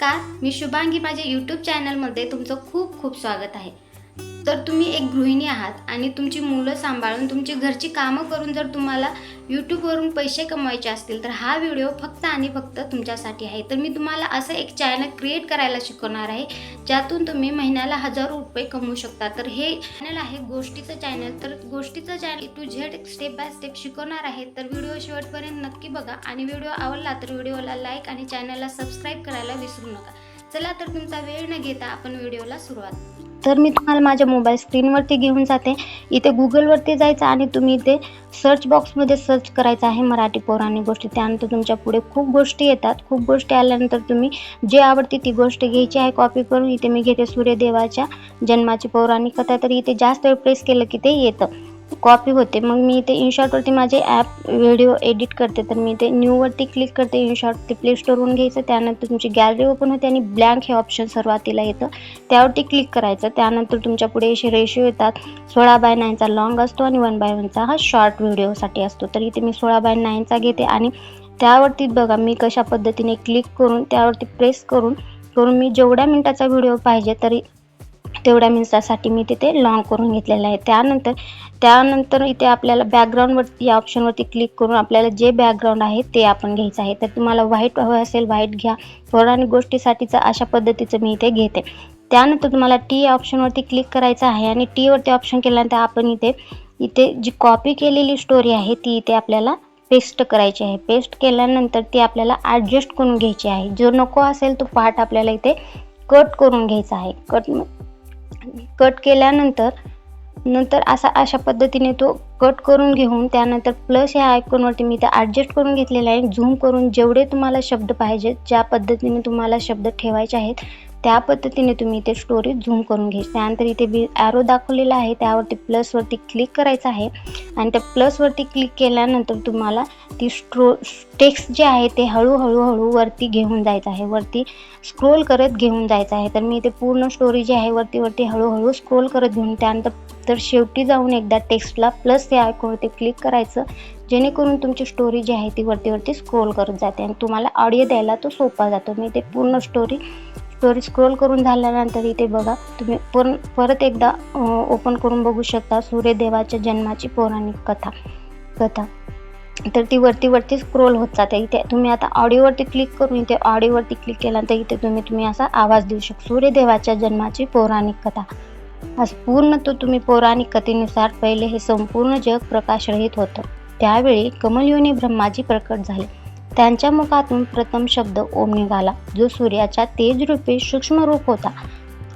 नमस्कार मी शुभांगी. माझ्या यूट्यूब चॅनलमध्ये तुमचं खूप खूप स्वागत आहे. तर तुम्ही एक गृहिणी आहात आणि तुमची मुलं सांभाळून तुमची घरची कामं करून जर तुम्हाला यूट्यूबवरून पैसे कमवायचे असतील तर हा व्हिडिओ फक्त आणि फक्त तुमच्यासाठी आहे. तर मी तुम्हाला असं एक चॅनल क्रिएट करायला शिकवणार आहे ज्यातून तुम्ही महिन्याला हजारो रुपये कमवू शकता. तर हे चॅनल आहे गोष्टीचं चॅनल तर गोष्टीचं channel to Z step by step शिकवणार आहे. तर व्हिडिओ शेवटपर्यंत नक्की बघा आणि व्हिडिओ आवडला तर व्हिडिओला लाईक आणि चॅनलला सबस्क्राईब करायला विसरू नका. चला तर तुमचा वेळ न घेता आपण व्हिडिओला सुरुवात तर मी तुम्हाला माझ्या मोबाईल स्क्रीनवरती घेऊन जाते. इथे गुगलवरती जायचं आणि तुम्ही इथे सर्च बॉक्समध्ये सर्च करायचं आहे मराठी पौराणिक गोष्टी. त्यानंतर तुमच्यापुढे खूप गोष्टी येतात. खूप गोष्टी आल्यानंतर तुम्ही जे आवडते ती गोष्ट घ्यायची आहे कॉपी करून इथे मी घेते सूर्यदेवाच्या जन्माची पौराणिक कथा. तर इथे जास्त वेळ प्रेस केलं की ते येतं. कॉपी होते. मग मी इथे इनशॉटवरती माझे ॲप व्हिडिओ एडिट करते. तर मी इथे न्यूवरती क्लिक करते इनशॉट ते प्ले स्टोरवरून घ्यायचं. त्यानंतर तुमची गॅलरी ओपन होते आणि ब्लँक हे ऑप्शन सुरुवातीला येतं. त्यावरती क्लिक करायचं. त्यानंतर तुमच्यापुढे असे रेशो येतात. सोळा बाय नाईनचा लॉंग असतो आणि वन बाय वनचा हा शॉर्ट व्हिडिओसाठी असतो. तर इथे मी सोळा बाय नाईनचा घेते आणि त्यावरती बघा मी कशा पद्धतीने क्लिक करून त्यावरती प्रेस करून करून मी जेवढ्या मिनटाचा व्हिडिओ पाहिजे तरी तेवढ्या मिनिटासाठी मी तिथे लॉंग करून घेतलेलं आहे. त्यानंतर त्यानंतर इथे आपल्याला बॅकग्राऊंडवर या ऑप्शनवरती क्लिक करून आपल्याला जे बॅकग्राऊंड आहे ते आपण घ्यायचं आहे. तर तुम्हाला व्हाईट हवं असेल व्हाईट घ्या. पौराणिक गोष्टीसाठीचं अशा पद्धतीचं मी इथे घेते. त्यानंतर तुम्हाला टी ऑप्शनवरती क्लिक करायचं आहे आणि टीवरती ऑप्शन केल्यानंतर आपण इथे इथे जी कॉपी केलेली स्टोरी आहे ती इथे आपल्याला पेस्ट करायची आहे. पेस्ट केल्यानंतर ती आपल्याला ॲडजस्ट करून घ्यायची आहे. जो नको असेल तो पार्ट आपल्याला इथे कट करून घ्यायचा आहे. कट कट केल्यानंतर नंतर असा अशा पद्धतीने तो कट करून घेऊन त्यानंतर प्लस ह्या आयकॉनवरती मी ते ॲडजस्ट करून घेतलेलं आहे. झूम करून जेवढे तुम्हाला शब्द पाहिजेत ज्या पद्धतीने तुम्हाला शब्द ठेवायचे आहेत त्या पद्धतीने तुम्ही ते स्टोरी झूम करून घ्यायची त्यानंतर इथे बी ॲरो दाखवलेला आहे. त्यावरती प्लसवरती क्लिक करायचं आहे. आणि त्या प्लसवरती क्लिक केल्यानंतर तुम्हाला ती स्ट्रो टेक्स्ट जे आहे ते हळूहळू हळू वरती घेऊन जायचं आहे. वरती स्क्रोल करत घेऊन जायचं आहे. तर मी ते पूर्ण स्टोरी जी आहे वरती वरती हळूहळू स्क्रोल करत घेऊन त्यानंतर तर शेवटी जाऊन एकदा टेक्स्टला प्लस या आयकॉनवरती क्लिक करायचं जेणेकरून तुमची स्टोरी जी आहे ती वरती वरती स्क्रोल करत जाते आणि तुम्हाला ऑडिओ द्यायला तो सोपा जातो. मी ते पूर्ण स्टोरी स्टोरी स्क्रोल करून झाल्यानंतर इथे बघा तुम्ही पर परत एकदा ओपन करून बघू शकता सूर्यदेवाच्या जन्माची पौराणिक कथा कथा. तर ती वरती वरती स्क्रोल होत जाते. इथे तुम्ही आता ऑडिओवरती क्लिक करून इथे ऑडिओवरती क्लिक केल्यानंतर इथे तुम्ही तुम्ही असा आवाज देऊ शकता. सूर्यदेवाच्या जन्माची पौराणिक कथा. असं पूर्ण तो तुम्ही पौराणिक कथेनुसार पहिले हे संपूर्ण जग प्रकाशरहित होतं. त्यावेळी कमलयोनी ब्रह्माजी प्रकट झाले. त्यांच्या मुखातून प्रथम शब्द ओम निघाला जो सूर्याच्या तेजरूपी सूक्ष्म रूप होता.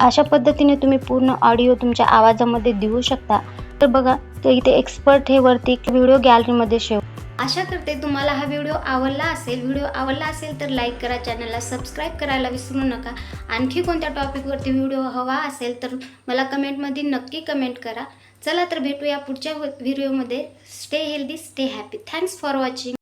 अशा पद्धतीने तुम्ही पूर्ण ऑडिओ तुमच्या आवाजामध्ये देऊ शकता. तर बघा तर इथे एक्सपर्ट हे वरती व्हिडिओ गॅलरीमध्ये शेव आशा करते तुम्हाला हा व्हिडिओ आवडला असेल. व्हिडिओ आवडला असेल तर लाईक करा चॅनलला सबस्क्राईब करायला विसरू नका. आणखी कोणत्या टॉपिकवरती व्हिडिओ हवा असेल तर मला कमेंटमध्ये नक्की कमेंट करा. चला तर भेटूया पुढच्या व्हिडिओमध्ये. Stay healthy stay happy thanks for watching